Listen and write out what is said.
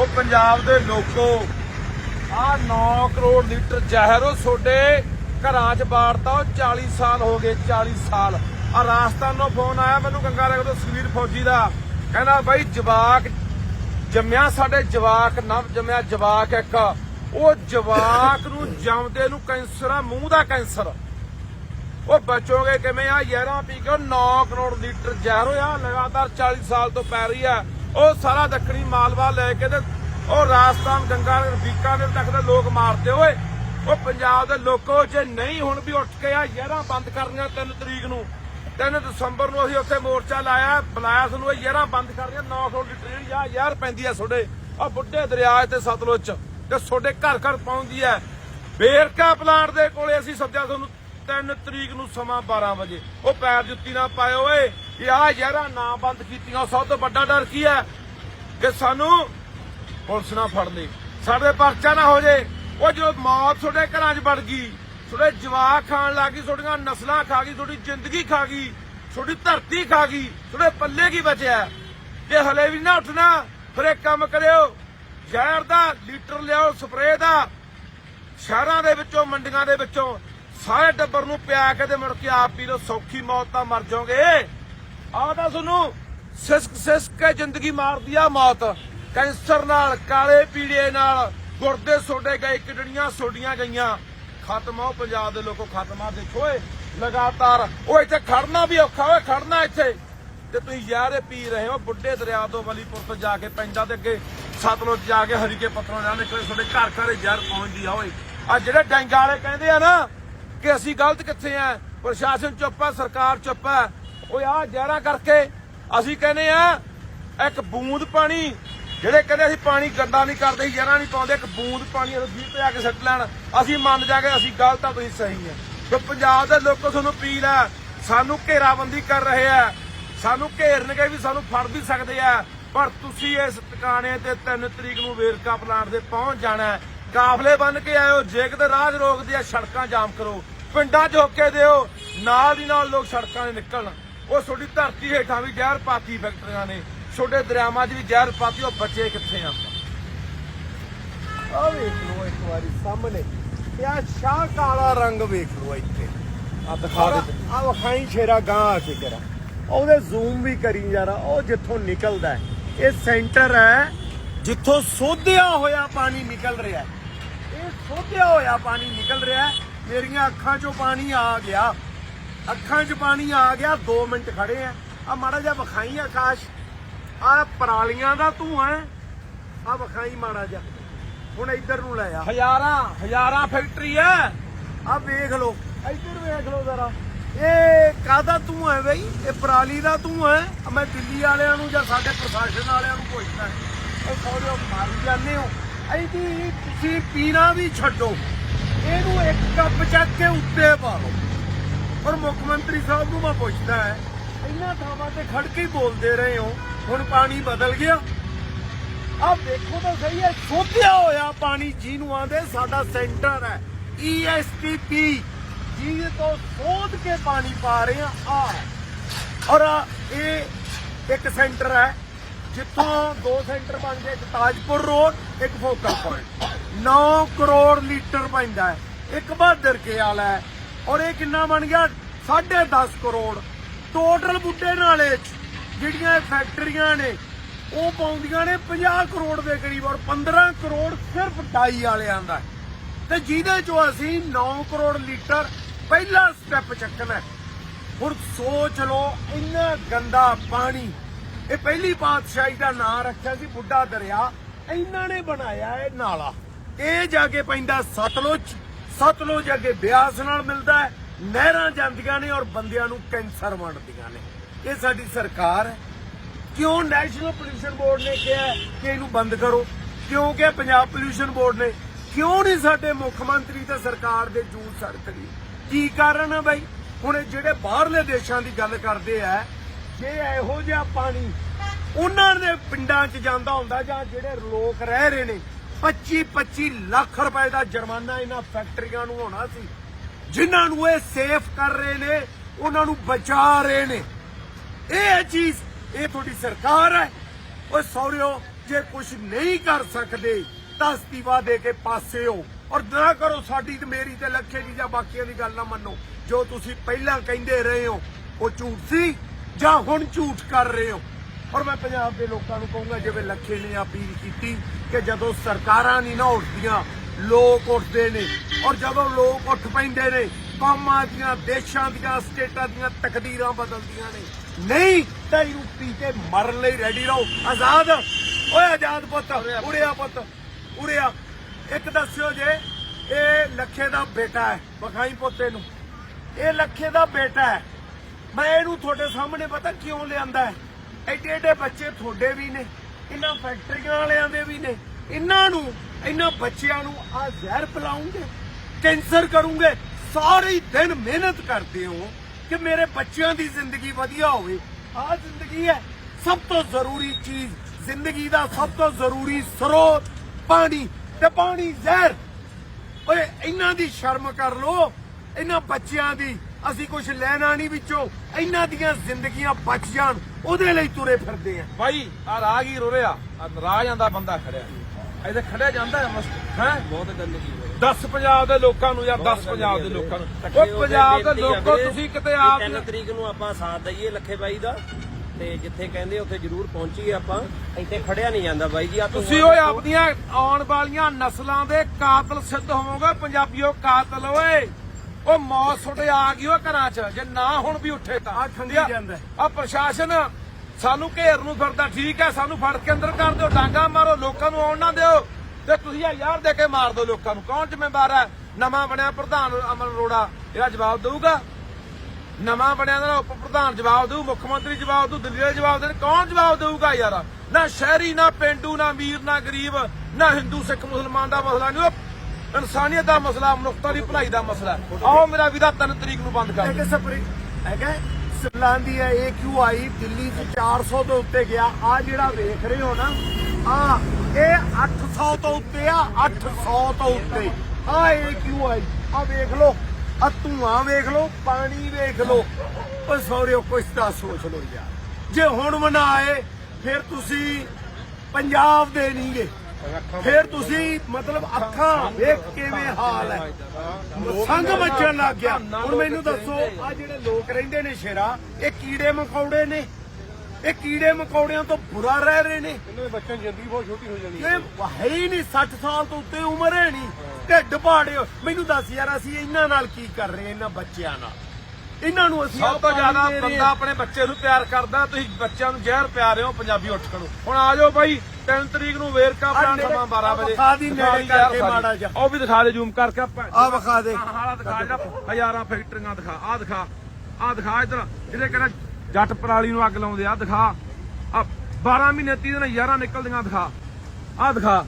ਉਹ ਪੰਜਾਬ ਦੇ ਲੋਕੋ, ਆ 9 ਕਰੋੜ ਲੀਟਰ ਜ਼ਹਿਰ ਉਹ ਤੁਹਾਡੇ ਘਰਾਂ 'ਚ ਬਾੜਤਾ ਉਹ 40 ਸਾਲ ਹੋ ਗਏ 40 ਸਾਲ। ਆ ਰਾਜਸਥਾਨੋਂ ਫੋਨ ਆਇਆ ਮੈਨੂੰ ਗੰਗਾ ਨਗਰ ਤੋਂ ਸੁਖਵੀਰ ਫੌਜੀ ਦਾ। ਕਹਿੰਦਾ ਬਾਈ ਜਵਾਕ ਜੰਮਿਆ ਸਾਡੇ ਜਵਾਕ, ਨਵ ਜੰਮਿਆ ਜਵਾਕ ਇੱਕ। ਉਹ ਜਵਾਕ ਨੂੰ ਜੰਮਦੇ ਨੂੰ ਕੈਂਸਰ ਆ, ਮੂੰਹ ਦਾ ਕੈਂਸਰ। ਉਹ ਬਚੋਗੇ ਕਿਵੇਂ ਆ? ਯਾਰਾਂ ਪੀ ਕੇ 9 ਕਰੋੜ ਲੀਟਰ ਜ਼ਹਿਰ ਹੋਇਆ, ਲਗਾਤਾਰ 40 ਸਾਲ ਤੋਂ ਪੈ ਰਹੀ ਆ। ਉਹ ਸਾਰਾ ਦੱਖਣੀ ਮਾਲਵਾ ਲੈ ਕੇ ਤੇ ਉਹ ਰਾਜਸਥਾਨ ਗੰਗਾਨਗਰ ਬੀਕਾਨੇਰ ਤੱਕ ਦੇ ਲੋਕ ਮਾਰਦੇ ਓਏ। ਉਹ ਪੰਜਾਬ ਦੇ ਲੋਕੋ, ਜੇ ਨਹੀਂ ਹੁਣ ਵੀ ਉੱਠ ਕੇ ਆ ਯਾਰਾਂ ਬੰਦ ਕਰਨੀਆਂ 3 ਤਰੀਕ ਨੂੰ 3 ਦਸੰਬਰ ਨੂੰ ਅਸੀਂ ਉੱਥੇ ਮੋਰਚਾ ਲਾਇਆ, ਬੁਲਾਇਆ ਸਾਨੂੰ ਯਾਰਾਂ ਬੰਦ ਕਰਨੀਆਂ 9 ਕਰੋੜ ਲੀਟਰ ਜਿਹੜੀ ਯਾਰ ਪੈਂਦੀ ਆ ਤੁਹਾਡੇ ਆ ਬੁੱਢੇ ਦਰਿਆ ਤੇ ਸਤਲੁਜ ਤੇ ਤੁਹਾਡੇ ਘਰ ਘਰ ਪਹੁੰਚਦੀ ਆ। ਵੇਰਕਾ ਪਲਾਂਟ ਦੇ ਕੋਲੇ ਅਸੀਂ ਸੱਦਿਆ ਤੁਹਾਨੂੰ 3 ਤਰੀਕ ਨੂੰ ਸਮਾਂ 12 ਵਜੇ। ਉਹ ਪੈਰ ਜੁੱਤੀ ਨਾ ਪਾਇਓ ਓਏ। ਇਹ ਆ ਯਾਰਾਂ ਨਾ ਬੰਦ ਕੀਤੀਆਂ, ਸਭ ਤੋਂ ਵੱਡਾ ਡਰ ਕੀ ਹੈ? ਕਿ ਸਾਨੂੰ ਪੁਲਿਸ ਨਾ ਫੜ ਲੇ, ਸਾਡੇ ਪਰਚਾ ਨਾ ਹੋ ਜੇ। ਉਹ ਜਦੋਂ ਮੌਤ ਤੁਹਾਡੇ ਘਰਾਂ 'ਚ ਵੜ ਗਈ, ਤੁਹਾਡੇ ਜਵਾਕ ਖਾਣ ਲੱਗੀ ਤੁਹਾਡੀਆਂ ਨਸਲਾਂ ਖਾ ਗਈ, ਤੁਹਾਡੀ ਜ਼ਿੰਦਗੀ ਖਾ ਗਈ, ਤੁਹਾਡੀ ਧਰਤੀ ਖਾ ਗਈ, ਤੁਹਾਡੇ ਪੱਲੇ ਕੀ ਬਚਿਆ? ਜੇ ਹਲੇ ਵੀ ਨਾ ਉੱਠਣਾ, ਫਿਰ ਇੱਕ ਕੰਮ ਕਰਿਓ, ਜ਼ਹਿਰ ਦਾ ਲੀਟਰ ਲਿਆਓ, ਸਪਰੇਅ ਦਾ। ਸ਼ਹਿਰਾਂ ਦੇ ਵਿੱਚੋਂ, ਮੰਡੀਆਂ ਦੇ ਵਿੱਚੋਂ, ਸਾਰੇ ਟੱਬਰ ਨੂੰ ਪਿਆ ਕੇ ਤੇ ਮੁੜ ਕੇ ਆਪ ਪੀ ਲਓ, ਸੌਖੀ ਮੌਤ ਤਾਂ ਮਰ ਜਾਓਗੇ। ਆ ਤਾਂ ਤੁਹਾਨੂੰ ਸਿਸਕ ਸਿਸਕ ਕੇ ਜ਼ਿੰਦਗੀ ਮਾਰਦੀ ਆ ਮੌਤ। ਕੈਂਸਰ ਨਾਲ, ਕਾਲੇ ਪੀੜੇ ਨਾਲ, ਗੁਰਦੇ ਸੋਡੇ ਗਏ ਕਿਡੜੀਆਂ ਸੋਡੀਆਂ ਗਈਆਂ। ਖਤਮ ਹੋ ਪੰਜਾਬ ਦੇ ਲੋਕੋ, ਖਤਮ ਆ, ਦੇਖੋ ਏ ਲਗਾਤਾਰ। ਉਹ ਇੱਥੇ ਖੜਨਾ ਵੀ ਔਖਾ ਹੋਏ ਖੜਨਾ ਇੱਥੇ। ਤੇ ਤੁਸੀਂ ਯਾਰੇ ਪੀ ਰਹੇ ਹੋ, ਬੁੱਢੇ ਦਰਿਆ ਤੋਂ ਵਲੀਪੁਰ ਤੋਂ ਜਾ ਕੇ ਪੈਂਦਾ ਤੇ ਅੱਗੇ। ਸਤਲੁਜ ਜਾ ਕੇ ਹਰੀਕੇ ਪੱਥਰੋਂ ਜਾਣੇ ਕੋਈ ਤੁਹਾਡੇ ਘਰ ਘਰ ਜ਼ਹਿਰ ਪਹੁੰਚਦੀ ਆ, ਓਏ। ਆ ਜਿਹੜੇ ਡੈਂਗਾ ਵਾਲੇ ਕਹਿੰਦੇ ਆ ਨਾ ਕਿ ਅਸੀਂ ਗਲਤ ਕਿੱਥੇ ਆ? ਪ੍ਰਸ਼ਾਸਨ ਚੁੱਪ ਆ, ਸਰਕਾਰ ਚੁੱਪ ਆ। ਓਏ ਆ ਜ਼ਹਿਰਾ ਕਰਕੇ ਅਸੀਂ ਕਹਿੰਦੇ ਆ, ਇੱਕ ਬੂੰਦ ਪਾਣੀ, ਜਿਹੜੇ ਕਹਿੰਦੇ ਅਸੀਂ ਪਾਣੀ ਗੰਦਾ ਨਹੀਂ ਕਰਦੇ ਜਹਿਰਾ ਨਹੀਂ ਪਾਉਂਦੇ, ਇੱਕ ਬੂੰਦ ਪਾਣੀ ਅਸੀਂ ਵੀਹ ਤੇ ਆ ਕੇ ਸੱਟ ਲੈਣ। ਅਸੀਂ ਮੰਨ ਜਾ ਅਸੀਂ ਗਲਤ ਆ, ਤੁਸੀਂ ਸਹੀ ਆ। ਤੇ ਪੰਜਾਬ ਦੇ ਲੋਕੋ ਤੁਹਾਨੂੰ ਅਪੀਲ ਆ, ਸਾਨੂੰ ਘੇਰਾਬੰਦੀ ਕਰ ਰਹੇ ਆ। ਸਾਨੂੰ ਘੇਰਨਗੇ ਵੀ ਸਾਨੂੰ ਫੜ ਵੀ ਸਕਦੇ ਆ। ਪਰ ਤੁਸੀਂ ਇਸ ਟਿਕਾਣੇ ਤੇ 3 ਤਰੀਕ ਨੂੰ ਵੇਰਕਾ ਪਲਾਂਟ ਦੇ ਪਹੁੰਚ ਜਾਣਾ ਕਾਫਲੇ ਬਣ ਕੇ ਆਇਓ, ਜੇ ਕਿਤੇ ਰਾਹ 'ਚ ਰੋਕਦੇ ਆ, ਸੜਕਾਂ ਜਾਮ ਕਰੋ। ਪਿੰਡਾਂ 'ਚ ਹੋਕੇ ਦਿਓ, ਨਾਲ ਦੀ ਨਾਲ ਲੋਕ ਸੜਕਾਂ 'ਤੇ ਨਿਕਲਣ। ਉਹ ਤੁਹਾਡੀ ਧਰਤੀ ਹੇਠਾਂ ਵੀ ਜ਼ਹਿਰ ਪਾਤੀ ਫੈਕਟਰੀਆਂ ਨੇ। ਛੋਟੇ ਦਰਿਆਵਾਂ 'ਚ ਵੀ ਜ਼ਹਿਰ ਪਾਤੀ ਉਹ ਬੱਚੇ ਕਿੱਥੇ ਆ? ਆ ਵੇਖ ਲਓ ਇੱਕ ਵਾਰੀ ਸਾਹਮਣੇ। ਇਹ ਆ ਸ਼ਾਹ ਕਾਲਾ ਰੰਗ ਵੇਖ ਲਓ ਇੱਥੇ। ਆ ਦਿਖਾ ਦੇ। ਆ ਵਖਾਈ ਸ਼ੇਰਾ ਗਾਂ ਆ ਕੇ ਕਰਾ ਉਹਦੇ ਜ਼ੂਮ ਵੀ ਕਰੀ ਜਰਾ ਉਹ ਜਿੱਥੋਂ ਨਿਕਲਦਾ ਇਹ ਸੈਂਟਰ ਹੈ ਜਿੱਥੋਂ ਸੋਧਿਆ ਹੋਇਆ ਪਾਣੀ ਨਿਕਲ ਰਿਹਾ ਇਹ ਸੋਧਿਆ ਹੋਇਆ ਪਾਣੀ ਨਿਕਲ ਰਿਹਾ ਮੇਰੀਆਂ ਅੱਖਾਂ 'ਚੋਂ ਪਾਣੀ ਆ ਗਿਆ। ਅੱਖਾਂ 'ਚ ਪਾਣੀ ਆ ਗਿਆ 2 ਮਿੰਟ ਖੜੇ ਆ। ਆ ਮਾੜਾ ਜਿਹਾ ਵਿਖਾਈ ਆਕਾਸ਼। ਆ ਪਰਾਲੀਆਂ ਦਾ ਧੂਆਂ ਆ ਵਿਖਾਈ ਮਾੜਾ ਜਿਹਾ। ਹੁਣ ਇੱਧਰ ਨੂੰ ਲੈ ਆ। ਹਜ਼ਾਰਾਂ ਹਜ਼ਾਰਾਂ ਫੈਕਟਰੀ ਐ ਆ ਵੇਖ ਲਓ। ਇੱਧਰ ਵੇਖ ਲਓ ਜ਼ਰਾ। ਇਹ ਕਾਦਾ ਤੂੰ ਹੈ ਬਈ? ਇਹ ਪਰਾਲੀ ਦਾ ਤੂੰ ਹੈ। ਮੈਂ ਦਿੱਲੀ ਵਾਲਿਆਂ ਨੂੰ ਜਾਂ ਸਾਡੇ ਪ੍ਰਸ਼ਾਸਨ ਵਾਲਿਆਂ ਨੂੰ ਪੁੱਛਦਾ। ਉਹ ਸੌਰਿਓ ਮਰ ਜਾਂਦੇ ਹੋ। ਇਹਦੀ ਤੁਸੀਂ ਪੀਣਾ ਵੀ ਛੱਡੋ। ਇਹਨੂੰ ਇੱਕ ਕੱਪ ਚੱਕ ਕੇ ਉੱਤੇ ਪਾ ਲਓ। ਪਰ ਮੁੱਖ ਮੰਤਰੀ ਸਾਹਿਬ ਨੂੰ ਮੈਂ ਪੁੱਛਦਾ ਹੈ, ਇਹਨਾਂ ਥਾਵਾਂ ਤੇ ਖੜ ਕੇ ਹੀ ਬੋਲਦੇ ਰਹੇ ਹੋ, ਹੁਣ ਪਾਣੀ ਬਦਲ ਗਿਆ। ਆ ਦੇਖੋ ਤਾਂ ਸਹੀ ਹੈ, ਸੋਧਿਆ ਹੋਇਆ ਪਾਣੀ ਜਿਹਨੂੰ ਆਂਦੇ ਸਾਡਾ ਸੈਂਟਰ ਹੈ E ਜਿਹਦੇ ਤੋਂ ਸੋਧ ਕੇ ਪਾਣੀ ਪਾ ਰਹੇ ਆ ਆ ਔਰ ਇਹ ਇੱਕ ਸੈਂਟਰ ਹੈ, ਜਿੱਥੋਂ ਦੋ ਸੈਂਟਰ ਬਣ ਗਏ, ਇੱਕ ਤਾਜਪੁਰ ਰੋਡ, ਇੱਕ ਫੋਕਲ ਪੁਆਇੰਟ। 9 ਕਰੋੜ ਲੀਟਰ ਪੈਂਦਾ ਹੈ। ਇੱਕ ਬਹਾਦਰ ਕੇ ਵਾਲਾ ਹੈ ਔਰ ਇਹ ਕਿੰਨਾ ਬਣ ਗਿਆ? 10.5 ਕਰੋੜ। ਟੋਟਲ ਬੁੱਢੇ ਨਾਲੇ 'ਚ ਜਿਹੜੀਆਂ ਇਹ ਫੈਕਟਰੀਆਂ ਨੇ, ਉਹ ਪਾਉਂਦੀਆਂ ਨੇ 50 ਕਰੋੜ ਦੇ ਕਰੀਬ ਔਰ 15 ਕਰੋੜ ਸਿਰਫ ਡਾਈ ਵਾਲਿਆਂ ਦਾ। ਤੇ ਜਿਹਦੇ ਚੋਂ ਅਸੀਂ 9 ਕਰੋੜ ਲੀਟਰ ਪਹਿਲਾ ਸਟੈਪ ਚੱਕਣਾ ਹੁਣ ਸੋਚ ਲਓ, ਇੰਨਾ ਗੰਦਾ ਪਾਣੀ। ਇਹ ਪਹਿਲੀ ਪਾਤਸ਼ਾਹੀ ਦਾ ਨਾਂ ਰੱਖਿਆ ਸੀ ਬੁੱਢਾ ਦਰਿਆ। ਇਹਨਾਂ ਨੇ ਬਣਾਇਆ ਇਹ ਨਾਲਾ। ਇਹ ਜਾ ਕੇ ਪੈਂਦਾ ਸਤਲੁਜ। ਸਤਲੁਜ ਅੱਗੇ ਬਿਆਸ ਨਾਲ ਮਿਲਦਾ ਹੈ, ਨਹਿਰਾਂ ਜਾਂਦੀਆਂ ਨੇ ਔਰ ਬੰਦਿਆਂ ਨੂੰ ਕੈਂਸਰ ਵੰਡਦੀਆਂ ਨੇ। ਇਹ ਸਾਡੀ ਸਰਕਾਰ ਹੈ। ਕਿਉਂ ਨੈਸ਼ਨਲ ਪੋਲੂਸ਼ਨ ਬੋਰਡ ਨੇ ਕਿਹਾ ਕਿ ਇਹਨੂੰ ਬੰਦ ਕਰੋ? ਕਿਉਂ ਕਿ ਪੰਜਾਬ ਪੋਲੂਸ਼ਨ ਬੋਰਡ ਨੇ? ਕਿਉਂ ਨਹੀਂ ਸਾਡੇ ਮੁੱਖ ਮੰਤਰੀ ਤੇ ਸਰਕਾਰ ਦੇ ਜੂਸ ਸੜਕਦੀ ਕੀ ਕਾਰਨ ਹੈ ਬਾਈ? ਹੁਣ ਇਹ ਜਿਹੜੇ ਬਾਹਰਲੇ ਦੇਸ਼ਾਂ ਦੀ ਗੱਲ ਕਰਦੇ ਆ, ਜੇ ਇਹੋ ਜਿਹਾ ਪਾਣੀ ਉਹਨਾਂ ਦੇ ਪਿੰਡਾਂ 'ਚ ਜਾਂਦਾ ਹੁੰਦਾ ਜਾਂ ਜਿਹੜੇ ਲੋਕ ਰਹਿ ਰਹੇ ਨੇ 25 25 ਲੱਖ ਰੁਪਏ ਦਾ ਜੁਰਮਾਨਾ ਇਹਨਾਂ ਫੈਕਟਰੀਆਂ ਨੂੰ ਹੋਣਾ ਸੀ। ਜਿਨ੍ਹਾਂ ਨੂੰ ਇਹ ਸੇਫ ਕਰ ਰਹੇ ਨੇ, ਉਹਨਾਂ ਨੂੰ ਬਚਾ ਰਹੇ ਨੇ। ਇਹ ਚੀਜ਼ ਇਹ ਤੁਹਾਡੀ ਸਰਕਾਰ ਹੈ। ਓਏ ਸੌਰਿਓ, ਜੇ ਕੁਝ ਨਹੀਂ ਕਰ ਸਕਦੇ, ਤਾਂ ਅਸਤੀਫਾ ਦੇ ਕੇ ਪਾਸੇ ਹੋ। ਔਰ ਨਾ ਕਰੋ ਸਾਡੀ ਤੇ ਮੇਰੀ ਤੇ ਲੱਖੇ ਦੀ ਜਾਂ ਬਾਕੀਆਂ ਦੀ ਗੱਲ ਨਾ ਮੰਨੋ। ਜੋ ਤੁਸੀਂ ਪਹਿਲਾਂ ਕਹਿੰਦੇ ਰਹੇ ਹੋ, ਉਹ ਝੂਠ ਸੀ ਜਾਂ ਹੁਣ ਝੂਠ ਕਰ ਰਹੇ ਹੋ? ਔਰ ਮੈਂ ਪੰਜਾਬ ਦੇ ਲੋਕਾਂ ਨੂੰ ਕਹੂੰਗਾ, ਜਿਵੇਂ ਲੱਖੇ ਨੇ ਅਪੀਲ ਕੀਤੀ ਕਿ ਜਦੋਂ ਸਰਕਾਰਾਂ ਨਹੀਂ ਨਾ ਉੱਠਦੀਆਂ, ਲੋਕ ਉੱਠਦੇ ਨੇ। ਔਰ ਜਦੋਂ ਲੋਕ ਉੱਠ ਪੈਂਦੇ ਨੇ, ਕੌਮਾਂ ਦੀਆਂ, ਦੇਸ਼ਾਂ ਦੀਆਂ, ਸਟੇਟਾਂ ਦੀਆਂ ਤਕਦੀਰਾਂ ਬਦਲਦੀਆਂ ਨੇ। ਨਹੀਂ, ਤਾਂ ਇਹਨੂੰ ਪੀ ਕੇ ਮਰਨ ਲਈ ਰੈਡੀ ਰਹੋ। ਆਜ਼ਾਦ। ਓਏ ਆਜ਼ਾਦ ਪੁੱਤ, ਉੜਿਆ ਪੁੱਤ, ਉੜਿਆ। ਇੱਕ ਦੱਸਿਓ ਜੇ, ਇਹ ਲੱਖੇ ਦਾ ਬੇਟਾ ਹੈ ਬਖਾਈ ਪੋਤੇ ਨੂੰ। ਇਹ ਲੱਖੇ ਦਾ ਬੇਟਾ ਹੈ। ਮੈਂ ਇਹਨੂੰ ਤੁਹਾਡੇ ਸਾਹਮਣੇ ਪਤਾ ਕਿਉਂ ਲਿਆਂਦਾ ਹੈ? ਐਡੇ ਐਡੇ ਬੱਚੇ ਤੁਹਾਡੇ ਵੀ ਨੇ, ਇਹਨਾਂ ਫੈਕਟਰੀਆਂ ਵਾਲਿਆਂ ਦੇ ਵੀ ਨੇ, ਇਹਨਾਂ ਨੂੰ, ਇਹਨਾਂ ਬੱਚਿਆਂ ਨੂੰ ਆ ਜ਼ਹਿਰ ਪਿਲਾਉਂਗੇ, ਕੈਂਸਰ ਕਰੂੰਗੇ, ਸਾਰੇ ਦਿਨ ਮਿਹਨਤ ਕਰਦੇ ਹੋ ਕਿ ਮੇਰੇ ਬੱਚਿਆਂ ਦੀ ਜ਼ਿੰਦਗੀ ਵਧੀਆ ਹੋਵੇ। ਆ ਜ਼ਿੰਦਗੀ ਹੈ ਸਭ ਤੋਂ ਜ਼ਰੂਰੀ ਚੀਜ਼, ਜ਼ਿੰਦਗੀ ਦਾ ਸਭ ਤੋਂ ਜ਼ਰੂਰੀ ਸਰੋਤ, ਪਾਣੀ ਤੇ ਪਾਣੀ ਜ਼ਹਿਰ। ਓਏ, ਇਹਨਾਂ ਦੀ ਸ਼ਰਮ ਕਰ ਲੋ ਇਹਨਾਂ ਬੱਚਿਆਂ ਦੀ ਅਸੀਂ ਕੁਝ ਲੈਣਾ ਨਹੀਂ ਵਿੱਚੋਂ ਇਹਨਾਂ ਦੀਆਂ ਜ਼ਿੰਦਗੀਆਂ ਬਚ ਜਾਣ ਉਹਦੇ ਲਈ ਤੁਰੇ ਫਿਰਦੇ ਆ। ਬਾਈ ਆ ਰਾਹਗੀਰ ਹੋ ਰਿਹਾ ਆ। ਰਾਹ ਜਾਂਦਾ ਬੰਦਾ ਖੜਿਆ। ਇਹਦੇ ਖੜਿਆ ਜਾਂਦਾ ਹੈ ਬਹੁਤ ਗੰਦਗੀ ਹੋਈ 10 ਪੰਜਾਬ ਦੇ ਲੋਕਾਂ ਨੂੰ ਯਾਰ 10 ਪੰਜਾਬ ਦੇ ਲੋਕਾਂ ਨੂੰ। ਉਹ ਪੰਜਾਬ ਦੇ ਲੋਕੋ ਤੁਸੀਂ ਕਿਤੇ ਆਪ 3 ਤਰੀਕ ਨੂੰ ਆਪਾਂ ਸਾਥ ਦਈਏ ਲੱਖੇ ਬਾਈ ਦਾ ਤੇ ਜਿੱਥੇ ਕਹਿੰਦੇ ਉੱਥੇ ਜ਼ਰੂਰ ਪਹੁੰਚੀਏ ਆਪਾਂ ਇੱਥੇ ਖੜਿਆ ਨਹੀਂ ਜਾਂਦਾ ਬਾਈ ਜੀ ਆ ਤੁਸੀਂ ਓਏ ਆਪਣੀਆਂ ਆਉਣ ਵਾਲੀਆਂ ਨਸਲਾਂ ਦੇ ਕਾਤਲ ਸਿੱਧ ਹੋਵੋਗੇ ਪੰਜਾਬੀਓ ਕਾਤਲ ਓਏ। ਉਹ ਮੌਤ ਤੁਹਾਡੇ ਆ ਗਈ ਓ ਘਰਾਂ 'ਚ ਜੇ ਨਾ ਹੁਣ ਵੀ ਉੱਠੇ ਤਾਂ। ਆਹ ਠੰਗੀ ਜਾਂਦਾ। ਆ ਪ੍ਰਸ਼ਾਸਨ ਸਾਨੂੰ ਘੇਰ ਨੂੰ ਫਿਰਦਾ ਠੀਕ ਹੈ? ਸਾਨੂੰ ਫੜ ਕੇ ਅੰਦਰ ਕਰ ਦਿਓ ਡਾਂਗਾ ਮਾਰੋ ਲੋਕਾਂ ਨੂੰ ਆਉਣ ਨਾ ਦਿਓ। ਤੇ ਤੁਸੀਂ ਆ ਯਾਰ ਦੇ ਕੇ ਮਾਰ ਦਿਓ ਲੋਕਾਂ ਨੂੰ। ਕੌਣ ਜ਼ਿੰਮੇਵਾਰ ਹੈ? ਨਵਾਂ ਬਣਿਆ ਪ੍ਰਧਾਨ ਅਮਨ ਅਰੋੜਾ ਇਹਦਾ ਜਵਾਬ ਦੇਊਗਾ? ਨਵਾਂ ਬਣਿਆ ਦਾ ਉਪ ਪ੍ਰਧਾਨ ਜਵਾਬ ਦੇਊ ਮੁੱਖ ਮੰਤਰੀ ਜਵਾਬ ਦੇਊ ਦਿੱਲੀ ਵਾਲੇ ਜਵਾਬ ਦੇਣ। ਕੌਣ ਜਵਾਬ ਦੇਊਗਾ ਯਾਰ? ਨਾ ਸ਼ਹਿਰੀ ਨਾ ਪਿੰਡੂ ਨਾ ਅਮੀਰ ਨਾ ਗਰੀਬ ਨਾ ਹਿੰਦੂ ਸਿੱਖ ਮੁਸਲਮਾਨ ਦਾ ਮਸਲਾ ਨਹੀਂ। ਉਹ ਇਨਸਾਨੀਅਤ ਦਾ ਮਸਲਾ ਮਨੁੱਖਤਾ ਦੀ ਭਲਾਈ ਦਾ ਮਸਲਾ। ਆਓ ਮੇਰਾ ਵੀਰਾ 3 ਤਰੀਕ ਨੂੰ ਬੰਦ ਕਰ ਹੈਗਾ ਸਪਰੀ ਹੈਗਾ ਸਿਮਲਾਂ ਦੀ ਹੈ ਇਹ ਕਿਉਂ ਆਈ ਦਿੱਲੀ 'ਚ 400 ਤੋਂ ਉੱਤੇ ਗਿਆ। ਆ ਜਿਹੜਾ ਵੇਖ ਰਹੇ ਹੋ ਨਾ ਆ ਇਹ 800 ਤੋਂ ਉੱਤੇ ਆ 800 ਤੋਂ ਉੱਤੇ। ਆ ਇਹ ਕਿਉਂ ਆਈ ਆ ਵੇਖ ਲਓ। ਆ ਧੂਆਂ ਵੇਖ ਲਓ ਪਾਣੀ ਵੇਖ ਲਓ। ਓ ਸੌਰਿਓ ਕੁਛ ਤਾਂ ਸੋਚ ਲਓ ਯਾਰ। ਜੇ ਹੁਣ ਮਨਾ ਆਏ ਫਿਰ ਤੁਸੀਂ ਪੰਜਾਬ ਦੇ ਨਹੀਂਗੇ। ਫਿਰ ਤੁਸੀਂ ਮਤਲਬ ਅੱਖਾਂ ਵੇਖ ਕਿਵੇਂ ਹਾਲ ਹੈ? ਸੰਗ ਮੱਚਣ ਲੱਗ ਗਿਆ। ਹੁਣ ਮੈਨੂੰ ਦੱਸੋ ਆ ਜਿਹੜੇ ਲੋਕ ਰਹਿੰਦੇ ਨੇ ਸ਼ੇਰਾ ਇਹ ਕੀੜੇ ਮਕੌੜੇ ਨੇ? ਇਹ ਕੀੜੇ ਮਕੌੜਿਆਂ ਤੋਂ ਬੁਰਾ ਰਹਿ ਰਹੇ ਨੇ? ਇਹਨਾਂ ਦੇ ਬੱਚਿਆਂ ਦੀ ਜ਼ਿੰਦਗੀ ਬਹੁਤ ਛੋਟੀ ਹੋ ਜਾਣੀ ਇਹ ਹੈ ਹੀ ਨਹੀਂ 60 ਸਾਲ ਤੋਂ ਉੱਤੇ ਉਮਰ ਹੈ ਨਹੀਂ। ਢਿੱਡ ਪਾੜਿਓ ਮੈਨੂੰ ਦੱਸ ਯਾਰ ਅਸੀਂ ਇਹਨਾਂ ਨਾਲ ਕੀ ਕਰ ਰਹੇ ਹਾਂ ਇਹਨਾਂ ਬੱਚਿਆਂ ਨਾਲ? ਇਹਨਾਂ ਨੂੰ ਅਸੀਂ ਸਭ ਤੋਂ ਜ਼ਿਆਦਾ ਬੰਦਾ ਹਾਂ। ਆਪਣੇ ਬੱਚੇ ਨੂੰ ਪਿਆਰ ਕਰਦਾ ਤੁਸੀਂ ਬੱਚਿਆਂ ਨੂੰ ਜ਼ਹਿਰ ਪਿਆ ਰਹੇ ਹੋ ਪੰਜਾਬੀ ਉੱਠ ਖੜੋ। ਹੁਣ ਆ ਜਾਓ ਬਾਈ। 3 ਤਰੀਕ ਨੂੰ ਵੇਰਕਾ ਨੇੜੇ- ਸਮਾਂ 12 ਵਜੇ। ਵਿਖਾ ਦੀ ਨੇੜੇ ਕਰਕੇ। ਮਾੜਾ ਜਿਹਾ। ਉਹ ਵੀ ਦਿਖਾ ਦੇ ਜ਼ੂਮ ਕਰਕੇ ਆ ਵਿਖਾ ਦੇ। ਹਾਲਾ ਦਿਖਾ ਜਿਹੜਾ ਹਜ਼ਾਰਾਂ ਫੈਕਟਰੀਆਂ ਦਿਖਾ ਆ ਦਿਖਾ ਆ ਦਿਖਾ ਇਧਰ। ਜਿਹੜੇ ਕਹਿੰਦੇ ਜੱਟ ਪਰਾਲੀ ਨੂੰ ਅੱਗ ਲਾਉਂਦੇ ਆ ਦਿਖਾ। ਆ 12 ਮਹੀਨੇ 30 ਦਿਨ ਯਾਰਾਂ ਨਿਕਲਦੀਆਂ ਦਿਖਾ। ਆ ਦਿਖਾ।